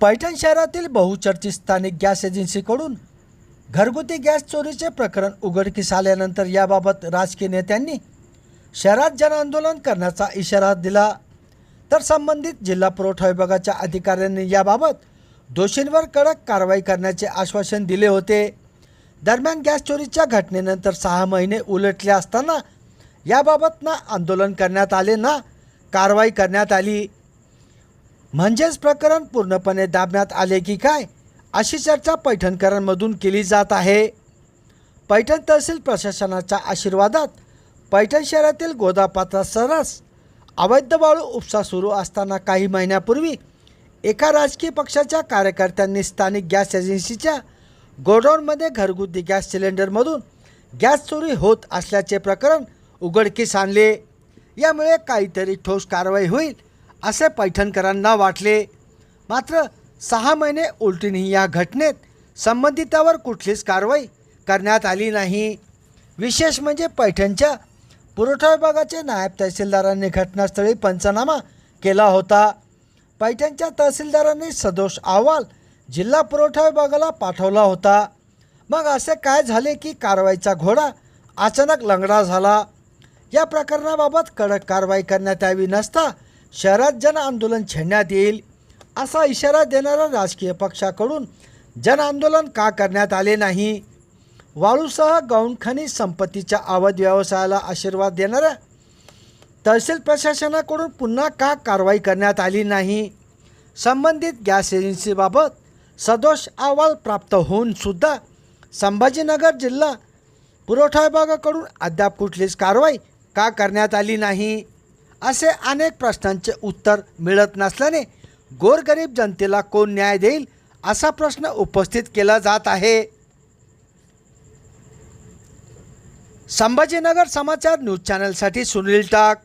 पैठण शहरातील बहुचर्चित स्थानिक गॅस एजन्सीकडून घरगुती गॅस चोरीचे प्रकरण उघडकीस आल्यानंतर याबाबत राजकीय नेत्यांनी शहरात जनआंदोलन करण्याचा इशारा दिला. तर संबंधित जिल्हा पुरवठा विभागाच्या अधिकाऱ्यांनी याबाबत दोषींवर कडक कारवाई करण्याचे आश्वासन दिले होते. दरम्यान गॅस चोरीच्या घटनेनंतर सहा महिने उलटले असताना याबाबत ना आंदोलन करण्यात आले ना कारवाई करण्यात आली. म्हणजेच प्रकरण पूर्णपणे दाबण्यात आले की काय अशी चर्चा पैठणकरांमधून केली जात आहे. पैठण तहसील प्रशासनाच्या आशीर्वादात पैठण शहरातील गोदापात्रा सरस अवैध वाळू उपसा सुरू असताना काही महिन्यापूर्वी एका राजकीय पक्षाच्या कार्यकर्त्यांनी स्थानिक गॅस एजन्सीच्या गोडाऊनमध्ये घरगुती गॅस सिलेंडरमधून गॅस चोरी होत असल्याचे प्रकरण उघडकीस आणले. यामुळे काहीतरी ठोस कारवाई होईल असे पैठणकरांना वाटले. मात्र सहा महिने उलटूनही या घटनेत संबंधितावर कुठलीच कारवाई करण्यात आली नाही. विशेष म्हणजे पैठणच्या पुरवठा विभागाचे नायब तहसीलदारांनी घटनास्थळी पंचनामा केला होता. पैठणच्या तहसीलदारांनी सदोष अहवाल जिल्हा पुरवठा विभागाला पाठवला होता. मग असे काय झाले की कारवाईचा घोडा अचानक लंगडा झाला? या प्रकरणाबाबत कडक कारवाई करण्यात यावी नसता शहरात जन आंदोलन छेडण्यात येईल असा इशारा देणाऱ्या राजकीय पक्षाकडून जन आंदोलन का करण्यात आले नाही? वाळूसह गौणखनिज संपत्तीच्या अवध व्यवसायाला आशीर्वाद देणाऱ्या तहसील प्रशासनाकडून पुन्हा का कारवाई करण्यात आली नाही? संबंधित गॅस एजन्सीबाबत सदोष अहवाल प्राप्त होऊन सुद्धा संभाजीनगर जिल्हा पुरवठा विभागाकडून अद्याप कुठलीच कारवाई का करण्यात आली नाही? असे अनेक प्रश्नांचे उत्तर मिळत नसल्याने गोरगरीब जनतेला कोण न्याय देईल असा प्रश्न उपस्थित केला जात आहे. संभाजीनगर समाचार न्यूज चॅनलसाठी सुनील टाक.